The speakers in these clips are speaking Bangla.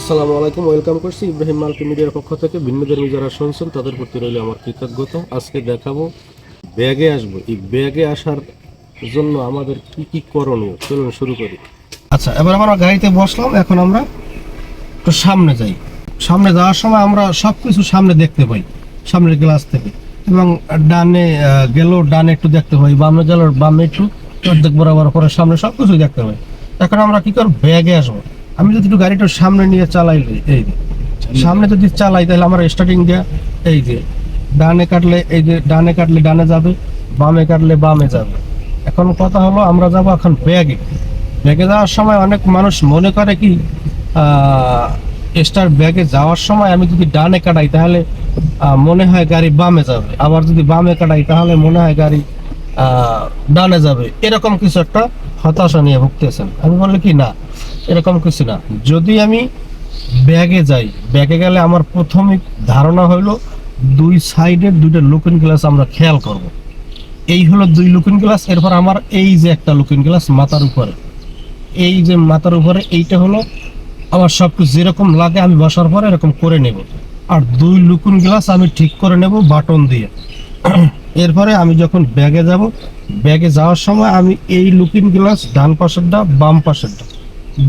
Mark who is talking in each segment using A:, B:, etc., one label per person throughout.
A: আসসালামু আলাইকুম, ওয়েলকাম করছি ইব্রাহিম মাল্টি মিডিয়ার পক্ষ থেকে। ভিন্নধর্মী যারা শুনছেন, তাদের প্রতি রইল আমার কৃতজ্ঞতা। আজকে দেখাবো ব্যাগে আসব। এই ব্যাগে আসার জন্য আমাদের কি কি করণীয়? চলুন শুরু করি।
B: আচ্ছা এবার আমরা গাড়িতে বসলাম, এখন আমরা একটু সামনে যাই। সামনে যাওয়ার সময় আমরা সব কিছু সামনে দেখতে পাই, সামনের গ্লাস থেকে। এবং ডানে গেলেও ডানে একটু দেখতে পাই, বামে গেলেও বামে একটু অর্ধেক বরাবর করে সামনে সব কিছুই দেখতে পাই। এখন আমরা কি করব? ব্যাগে আসব। আমি যদি একটু গাড়িটা সামনে নিয়ে চালাই, এই সামনে যদি চালাই, তাহলে আমার স্টার্টিং দেওয়া এই যে, ডানে কাটলে, এই যে, ডানে কাটলে ডানে যাবে, বামে কাটলে বামে যাবে। এখন কথা হলো, আমরা যাব এখন ব্যাগে। ব্যাগে যাওয়ার সময় অনেক মানুষ মনে করে কি স্টার ব্যাগে যাওয়ার সময় আমি যদি ডানে কাটাই, তাহলে মনে হয় গাড়ি বামে যাবে। আবার যদি বামে কাটাই, তাহলে মনে হয় গাড়ি ডানে যাবে। এরকম কিছু একটা হতাশা নিয়ে ভুগতেছেন। আমি বললে কি, না। এরকম কিছু না। যদি আমি ব্যাগে যাই, ব্যাগে গেলে আমার প্রাথমিক ধারণা হলো দুই সাইডের দুইটা লুকিং গ্লাস আমরা খেয়াল করব। এই হলো দুই লুকিং গ্লাস এরপর আমার এই যে একটা লুকিং গ্লাস মাথার উপরে। এই যে মাথার উপরে, এইটা হলো আমার সব কিছু যেরকম লাগে আমি বসার পরে এরকম করে নেব। আর দুই লুকুন গ্লাস আমি ঠিক করে নেব বাটন দিয়ে। এরপরে আমি যখন ব্যাগে যাব, ব্যাগে যাওয়ার সময় আমি এই লুকিং গ্লাস ডান পাশেরটা, বাম পাশেরটা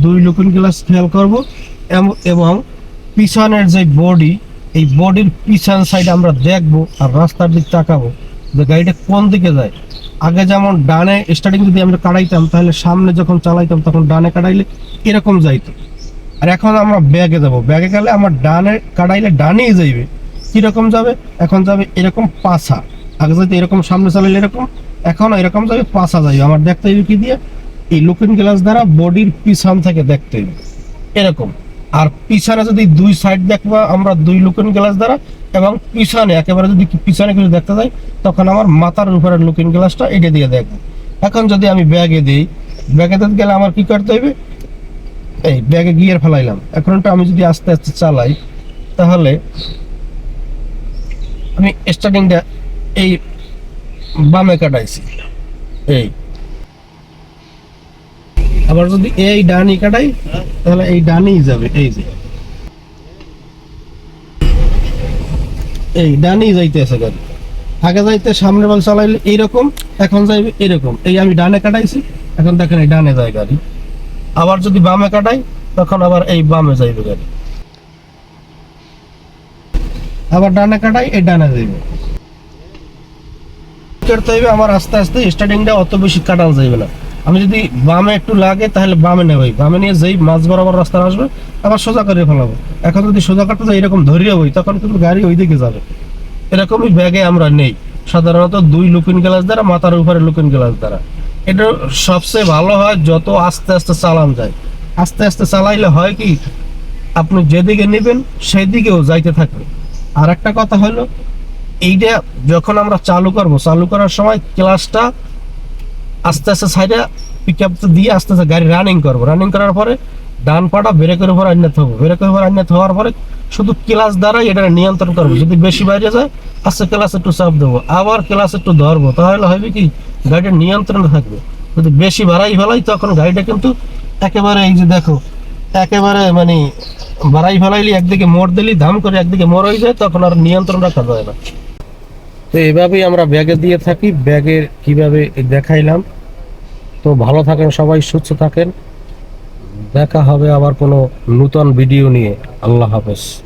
B: দুই লুকিং গ্লাস খেয়াল করব এবং পিছনের যে বডি, এই বডির পিছন সাইড আমরা দেখব আর রাস্তার দিক তাকাবো যে গাড়িটা কোন দিকে যায়। আগে যেমন ডানে স্টার্টিং যদি আমরা কাটাইতাম তাহলে সামনে যখন চালাইতাম তখন ডানে কাটাইলে এরকম যাইতো। আর এখন আমরা ব্যাগে যাব। ব্যাগে গেলে আমার ডানে কাটাইলে ডানেই যাইবে। কীরকম যাবে? এখন যাবে এরকম পাছা। আগে যদি এরকম, সামনে চালাইলে এরকম, এখন এরকম যাবে পাছা যাইবে। আমার দেখতে হইবে কি দিয়ে? এই লুকিং গ্লাস দ্বারা বডির পিছন থেকে দেখতে এরকম। আর পিছনে যদি দুই সাইড দেখব, আমরা দুই লুকিং গ্লাস দ্বারা, এবং পিছনে, একেবারে যদি পিছনে কিছু দেখতে যাই, তখন আমার মাথার উপরে লুকিং গ্লাসটা এটা দিয়ে দেখব। এখন যদি আমি ব্যাগে দিই ব্যাগে দিতে গেলে আমার কি করতে হইবে এই ব্যাগে গিয়ার ফেলাইলাম। এখন ওটা আমি যদি আস্তে আস্তে চালাই, তাহলে আমি স্টার্টিংটা এই বামে কাটাইছি। এই আবার যদি এই ডানি কাটাই, তাহলে এই ডানেই যাবে, এই যে। এই ডানেই যাইতেছে গাড়ি। আগে যাইতে সামনে বল চালাইলে এইরকম, এখন যাইবে এরকম। এই আমি ডানে কাটাইছি, এখন দেখেন এই ডানে যায় গাড়ি। আবার যদি বামে কাটাই, তখন আবার এই বামে যাইবে গাড়ি। আবার ডানে কাটাই, এই ডানে যাইবে। করতে হইবে আমার আস্তে আস্তে স্টার্টিংটা অত বেশি কাটানো যাইবে না। আমি যদি বামে একটু লাগে, তাহলে বামে নেবই। বামে নিয়ে যেই মাঝ বরাবর রাস্তা আসবে, আবার সোজা করে ফেলাবো। এখন যদি সোজা কাটতে যাই, এরকম ধরিয়ে হই তখন কিন্তু গাড়ি ওই দিকে যাবে। এরকমই ব্যাগে আমরা নেই। সাধারণত দুই লুকিন গ্লাস দ্বারা, মাথার উপরে লুকিন গ্লাস দ্বারা। এটা সবচেয়ে ভালো হয় যত আস্তে আস্তে চালান যায়। আস্তে আস্তে চালাইলে হয় কি, আপনি যেদিকে নেবেন সেই দিকেও যাইতে থাকবে। আর একটা কথা হলো, এইটা যখন আমরা চালু করব, চালু করার সময় ক্লাসটা আস্তে আস্তে সাইডে পিক আপ দিয়ে আস্তে আস্তে গাড়ি রানিং করব। রানিং করার পরে ডান পাটা ব্রেকের উপর আন্যাত হব। ব্রেকের উপর আন্যাত হওয়ার পরে শুধু ক্লাস দ্বারাই এটা নিয়ন্ত্রণ করব। যদি বেশি বাইরে যায়, আস্তে ক্লাস একটু চাপ দেবো। আবার ক্লাস একটু ধরবো। তাহলে হবে কি, গাড়িটা নিয়ন্ত্রণে থাকবে। যদি বেশি বাড়াই ফেলাই, তখন গাড়িটা কিন্তু একেবারে এই যে দেখো, একেবারে মানে বাড়াই ফেলাইলি একদিকে মোড় দিলি, ধাম করে একদিকে মোড় হয়ে যায়, তখন আর নিয়ন্ত্রণ রাখা যায় না। তো এভাবেই আমরা ব্যাগে দিয়ে থাকি। ব্যাগের কীভাবে দেখাইলাম। তো ভালো থাকেন সবাই, সুস্থ থাকেন। দেখা হবে আবার কোনো নূতন ভিডিও নিয়ে। আল্লাহ হাফেজ।